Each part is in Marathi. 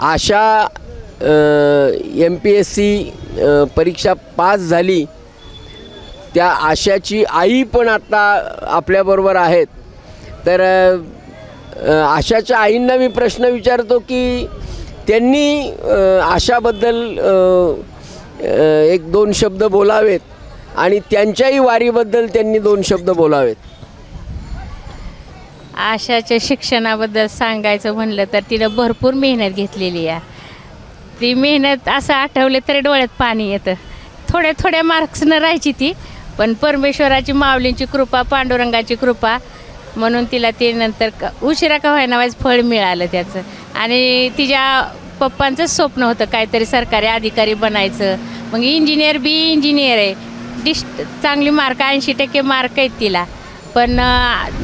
Asha M P S C परीक्षा पास झाली. त्या आशाची आई पण आत्ता आपल्याबरोबर आहेत. तर आशाच्या आईंना मी प्रश्न विचारतो की त्यांनी आशाबद्दल एक दोन शब्द बोलावेत आणि त्यांच्याही वारीबद्दल त्यांनी दोन शब्द बोलावेत. आशाच्या शिक्षणाबद्दल सांगायचं म्हणलं तर तिनं भरपूर मेहनत घेतलेली आहे. ती मेहनत असं आठवले तरी डोळ्यात पाणी येतं. थोड्या थोड्या मार्क्सनं राहायची ती पण परमेश्वराची माऊलींची कृपा पांडुरंगाची कृपा म्हणून तिला ते नंतर क उशिरा का व्हायना वाईज फळ मिळालं त्याचं. आणि तिच्या पप्पांचंच स्वप्न होतं काहीतरी सरकारी अधिकारी बनायचं. मग इंजिनियर बी इंजिनियर आहे. डिश चांगली मार्क ऐंशी टक्के मार्क आहेत तिला. पण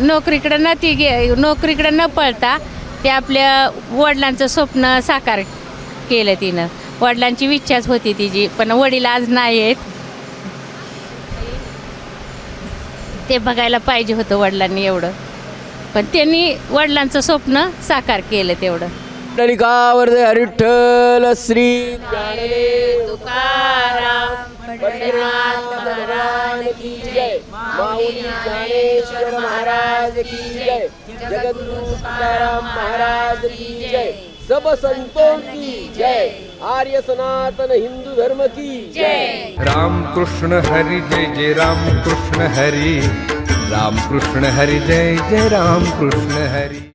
नोकरीकडं न ती गे नोकरीकडं न पळता ते आपल्या वडिलांचं स्वप्न साकार केलं तिनं. वडिलांची इच्छाच होती तिची पण वडील आज नाही आहेत. ते बघायला पाहिजे होतं वडिलांनी एवढं. पण त्यांनी वडिलांचं स्वप्न साकार केलं तेवढं. हरिठ्ठल श्री तुकाराम महाराज की जय। माऊली ज्ञानेश्वर महाराज की जय। जगद्गुरु तुकाराम महाराज की जय। सब संतों की जय। आर्य सनातन हिंदू धर्म की जय। राम कृष्ण हरि जय जय राम कृष्ण हरी। राम कृष्ण हरि जय जय राम कृष्ण हरि।